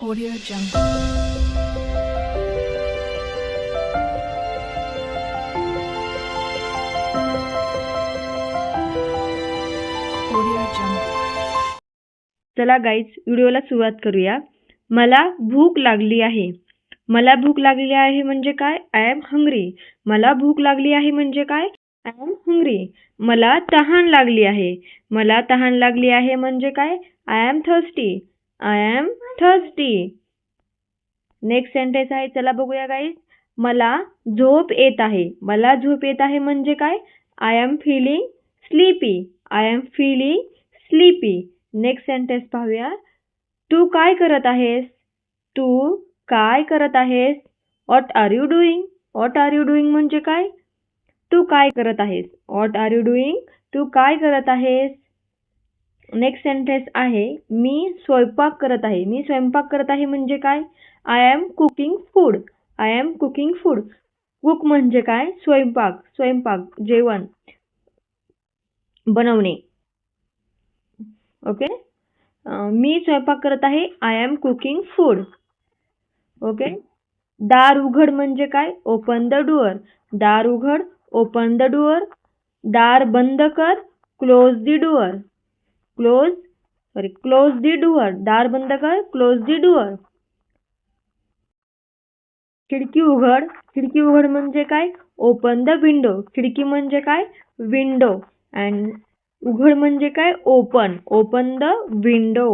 Audio Jungle. चला guys व्हिडिओला सुरुवात करूया. मला भूक लागली आहे. मला भूक लागली आहे म्हणजे काय? आय एम हंग्री मला भूक लागली आहे म्हणजे काय? आय एम हंग्री मला तहान लागली आहे. मला तहान लागली आहे म्हणजे काय? I am thirsty I am thirsty next sentence आहे, चला बघूया गाईज मला झोप आहे. मला झोप येत आहे म्हणजे काय? Am feeling sleepy I am feeling sleepy next sentence पाहूया. तू काय करत आहेस? तू काय करत आहेस? What are you doing what are you doing म्हणजे काय? तू काय करत आहेस? व्हॉट आर यू डुईंग तू काय करत आहेस? नेक्स्ट सेंटेन्स आहे मी स्वयंपाक करत आहे. मी स्वयंपाक करत आहे म्हणजे काय? I am cooking food I am cooking food cook म्हणजे काय? स्वयंपाक स्वयंपाक जेवण बनवणे. ओके मी स्वयंपाक करत आहे I am cooking food okay दार उघड म्हणजे काय? ओपन द डुअर दार उघड ओपन द डुअर दार बंद कर close the door close sorry close the door दार बंद कर क्लोज दी डुअर खिडकी उघड. खिडकी उघड म्हणजे काय? ओपन द विंडो खिडकी म्हणजे काय? विंडो अँड उघड म्हणजे काय? ओपन ओपन द विंडो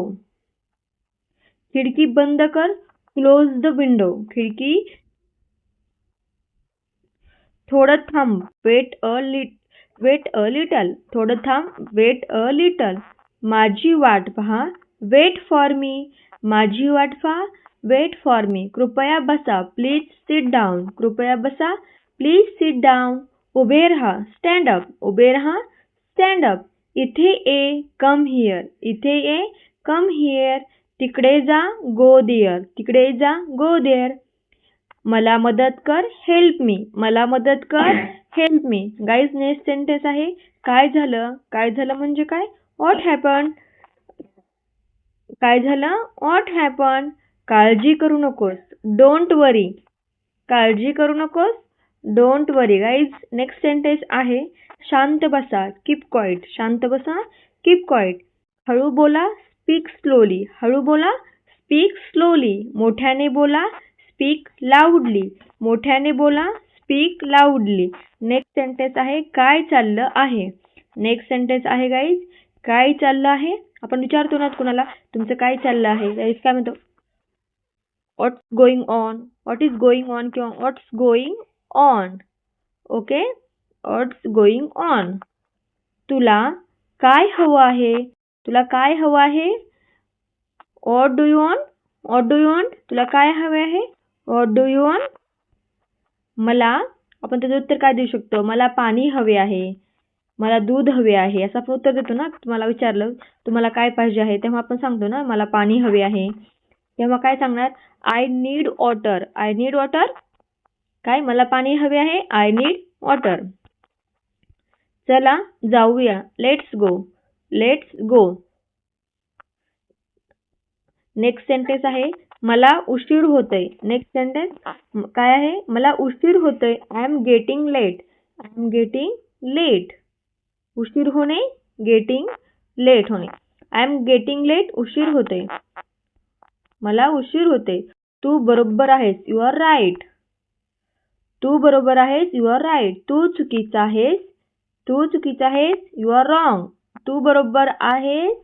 खिडकी बंद कर. क्लोज द विंडो खिडकी थोडं थांब. Wait a lit wait a little थोडं थांब. वेट अ लिटल माझी वाट पहा वेट फॉर मी माझी वाट पहा वेट फॉर मी कृपया बसा प्लीज सिट डाऊन कृपया बसा प्लीज सिट डाऊन उभे राहा स्टँड अप उभे राहा स्टँड अप इथे ये कम हिअर इथे ये कम हिअर तिकडे जा गो देअर तिकडे जा गो देअर मला मदत कर हेल्प मी मला मदत कर help me guys next sentence आहे. काय झालं? काय झालं म्हणजे काय? व्हॉट हॅपन काय झालं? व्हॉट हॅपन काळजी करू नकोस. डोंट वरी काळजी करू नकोस. Don't worry guys next sentence आहे. शांत बसा. कीप क्वाईट शांत बसा. कीप क्वाईट हळू बोला. स्पीक स्लोली हळू बोला. स्पीक स्लोली मोठ्याने बोला. स्पीक लाऊडली मोठ्याने बोला. स्पीक लाऊडली नेक्स्ट सेंटेन्स आहे. काय चाललं आहे? नेक्स्ट सेंटेन्स आहे गाईज काय चाललं आहे? आपण विचारतो ना कुणाला तुमचं काय चाललं आहे? काय म्हणतो? What's going on what is going on किंवा what's going on okay what's going on तुला काय हवं आहे? तुला काय हवं आहे? What do you want what do you want तुला काय हवे आहे? व्हॉट डू यू ऑन मला आपण त्याचं उत्तर काय देऊ शकतो? मला पाणी हवे आहे. मला दूध हवे आहे. असं आपण उत्तर देतो ना? तुम्हाला विचारलं तुम्हाला काय पाहिजे आहे? तेव्हा आपण सांगतो ना मला पाणी हवे आहे. तेव्हा काय सांगणार? I need water I need water काय? मला पाणी हवे आहे. आय नीड वॉटर चला जाऊया. Let's go let's go next sentence आहे मला उशीर होतोय. नेक्स्ट सेंटेन्स काय आहे? मला उशीर होतोय. I am getting late I am getting late उशीर होणे गेटिंग लेट होणे. आय एम गेटिंग लेट उशीर होते. मला उशीर होते. तू बरोबर आहेस यू आर राईट तू बरोबर आहेस यू आर राईट तू चुकीचा आहेस, तू चुकीचा आहेस यू आर रॉंग तू बरोबर आहेस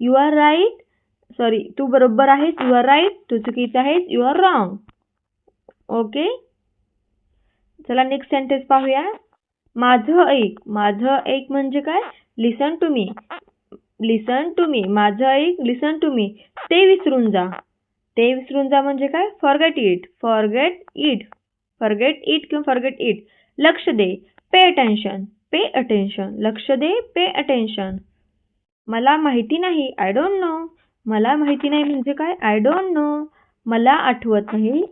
यू आर राईट सॉरी तू बरोबर आहेस यू आर राईट तू चुकीचा आहेस यू आर रॉंग ओके चला नेक्स्ट सेंटेन्स पाहूया. माझं ऐक माझं ऐक म्हणजे काय? Listen to me listen to me माझं ऐक लिसन टू मी ते विसरून जा. ते विसरून जा म्हणजे काय? Forget it forget it forget it किंवा फॉरगेट इट लक्ष दे. पे अटेन्शन पे अटेन्शन लक्ष दे. पे अटेन्शन मला माहिती नाही. आय डोंट नो मला माहिती नाही म्हणजे काय? आय डोंट नो मला आठवत नाही.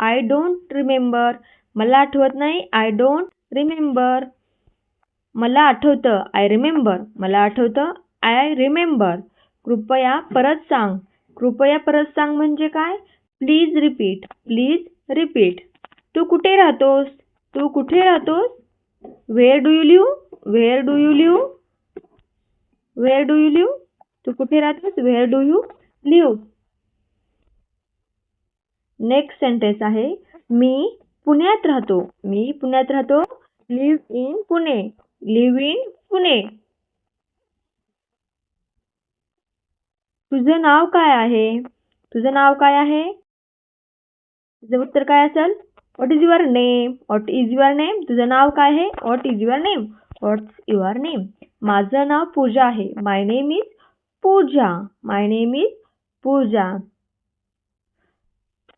आय डोंट रिमेंबर मला आठवत नाही. आय डोंट रिमेंबर मला आठवतं आय रिमेंबर मला आठवतं आय रिमेंबर कृपया परत सांग. कृपया परत सांग म्हणजे काय? प्लीज रिपीट प्लीज रिपीट तू कुठे राहतोस? तू कुठे राहतोस? Where do you live where do you live where do you live तू कुठे राहतोस? Where do you live next sentence आहे मी पुण्यात राहतो. मी पुण्यात राहतो. Live in Pune live in Pune तुझं नाव काय आहे? तुझं नाव काय आहे? तुझं उत्तर काय असेल? What is your name what is your name तुझं नाव काय आहे? What is your name what's your name माझं नाव पूजा आहे. My name is Pooja. My name is Pooja.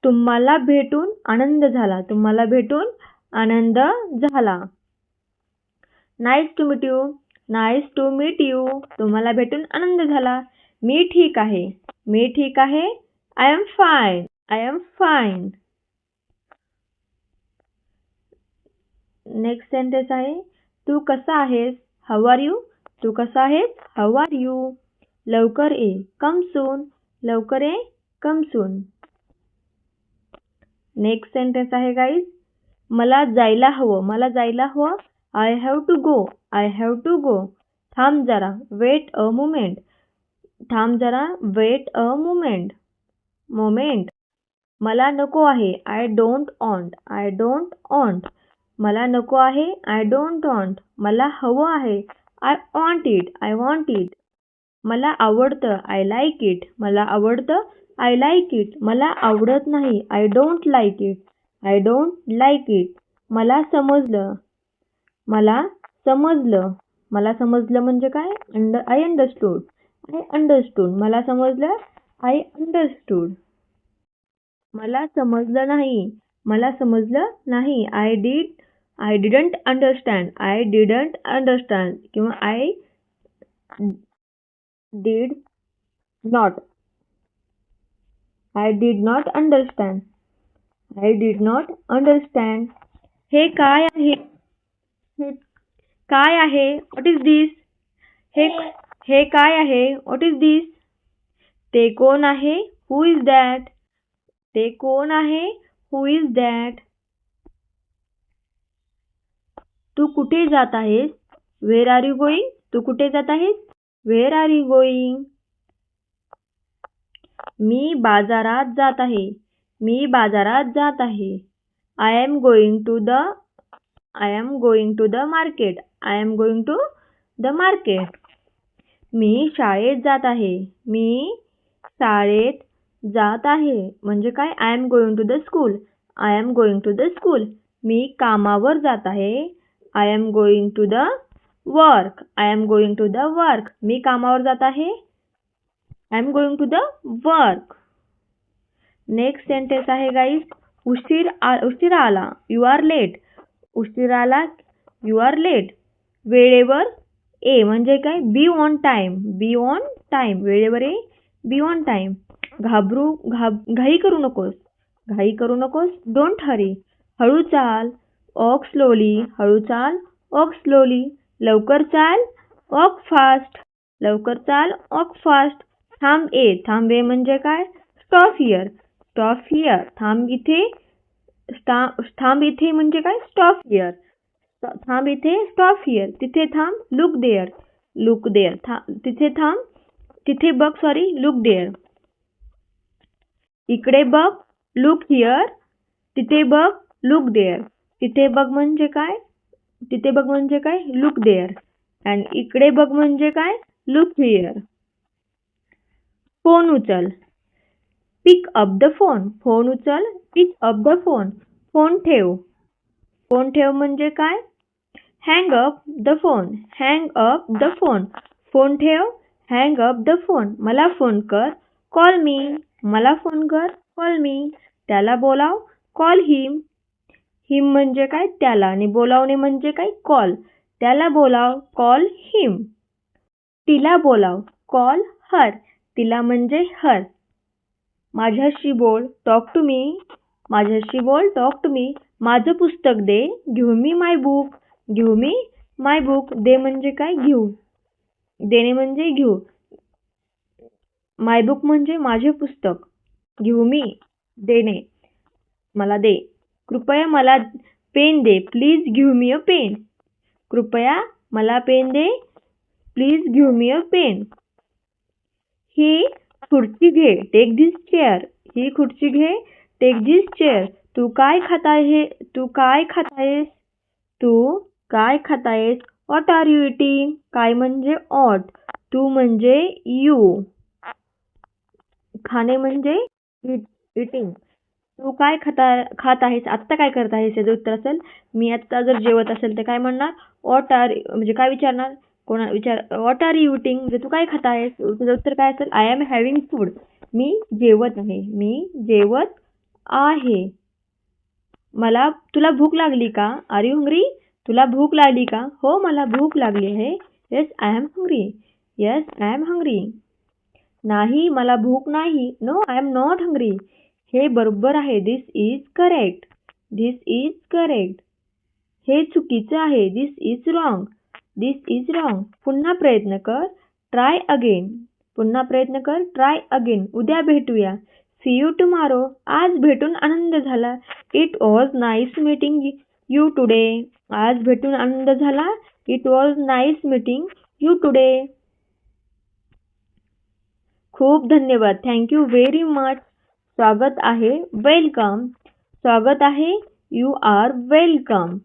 तुम्हाला भेटून आनंद झाला. तुम्हाला भेटून आनंद झाला. Nice to meet you nice to meet you तुम्हाला भेटून आनंद झाला. मी ठीक आहे. मी ठीक आहे. I am fine I am fine next sentence आहे. तू कसा आहेस? हाऊ आर यू तू कसा आहेस? हाऊ आर यू लवकर ये. कम सून लवकर ये. कम सून नेक्स्ट सेंटेन्स आहे गाईज मला जायला हवं. मला जायला हवं. I have to go I have to go थांब जरा. वेट अ मुमेंट थांब जरा. वेट अ मुमेंट मोमेंट मला नको आहे. I don't want I don't want मला नको आहे. आय डोंट ऑन्ट मला हवं आहे. I want it I want it मला आवडतं. आय लाईक इट मला आवडतं. आय लाईक इट मला आवडत नाही. I don't like it I don't like it मला समजलं. मला समजलं. मला समजलं म्हणजे काय? And I understood I understood मला समजलं? आय अंडरस्टूड मला समजलं नाही. मला समजलं नाही. I did I didn't understand I didn't understand किंवा I did not I did not understand I did not understand हे काय आहे? काय आहे? व्हॉट इज दिस हे हे. काय आहे? व्हॉट इज दिस ते कोण आहे? हु इज दॅट ते कोण आहे? हु इज दॅट तू कुठे जात आहेस? वेअर आर यू गोईंग तू कुठे जात आहेस? वेअर आर यू गोईंग मी बाजारात जात आहे. मी बाजारात जात आहे. I am going to the I am going to the market I am going to the market मी शाळेत जात आहे. मी शाळेत जात आहे. म्हणजे काय? I am going to the school I am going to the school मी कामावर जात आहे. I am going to the work I am going to the work मी कामावर जात आहे. I am going to the work next sentence आहे guys उशीर आ उशीर आला. यू आर लेट उशिराला यू आर लेट वेळेवर ए म्हणजे काय? Be on time be on time वेळेवर ए बी ऑन टाईम घाबरू घाब घाई करू नकोस. घाई करू नकोस. डोंट हरी हळू चाल. ऑक स्लोली हळू चाल. ऑक स्लोली लवकर चाल. ऑक फास्ट लवकर चाल. ऑक फास्ट थांब ए थांब ए म्हणजे काय? स्टॉप हिअर स्टॉप हिअर थांब इथे. स्टा थांब म्हणजे काय? स्टॉप हिअर थांब इथे स्टॉप हिअर तिथे थांब लुक देअर लुक देअर था, तिथे थांब, तिथे बघ सॉरी लुक देअर इकडे बघ लुक हिअर तिथे बघ लुक देअर तिथे बघ म्हणजे काय? तिथे बघ म्हणजे काय? लुक देअर आणि इकडे बघ म्हणजे काय? लुक हिअर फ़ोन उचल. Pick up the phone phone उचल. Pick up the phone phone ठेव. फोन ठेव म्हणजे काय? Hang up the phone hang up the phone phone ठेव. हँग अप द फोन मला फोन कर. कॉल मी मला फोन कर. कॉल मी त्याला बोलाव. कॉल हिम हिम म्हणजे काय? त्याला. आणि बोलावणे म्हणजे काय? कॉल त्याला बोलाव. कॉल हिम तिला बोलाव. कॉल हर तिला म्हणजे हर माझ्याशी बोल टॉक टू मी माझ्याशी बोल टॉक टू मी माझं पुस्तक दे घेऊ मी माय बुक घेऊ मी माय बुक दे म्हणजे काय? घेऊ. देणे म्हणजे घेऊ. माय बुक म्हणजे माझे पुस्तक. घेऊ मी. देणे. मला दे. कृपया मला पेन दे. प्लीज घेऊ मी अ पेन कृपया मला पेन दे. प्लीज घेऊ मी अ पेन ही खुर्ची घे टेक दिस चेअर ही खुर्ची घे टेक दिस चेअर तू काय खात आहे तू काय खात आहेस तू काय खात आहेस व्हॉट आर यू इटिंग काय म्हणजे ऑट तू म्हणजे यू खाणे म्हणजे इटिंग तू काय खाता खात आहेस आत्ता काय करत आहेस याचं उत्तर असेल मी आत्ता जर जेवत असेल तर काय म्हणणार? व्हॉट आर म्हणजे काय विचारणार? कोणा विचार व्हॉट आर यू इटिंग म्हणजे तू काय खात आहेस? तुझं उत्तर काय असेल? आय एम हॅव्हिंग फूड मी जेवत आहे. मी जेवत आहे. मला तुला भूक लागली का? आर यू हंग्री तुला भूक लागली का? हो मला भूक लागली आहे. Yes I am hungry yes I am hungry नाही मला भूक नाही. No I am not hungry हे बरोबर आहे. This is correct this is correct हे चुकीचं आहे. This is wrong this is wrong पुन्हा प्रयत्न कर. ट्राय अगेन पुन्हा प्रयत्न कर. ट्राय अगेन उद्या भेटूया. सी यू टुमारो आज भेटून आनंद झाला. It was nice meeting you today आज भेटून आनंद झाला. It was nice meeting you today खूप धन्यवाद. थँक्यू व्हेरी मच स्वागत आहे. वेलकम स्वागत आहे. You R welcome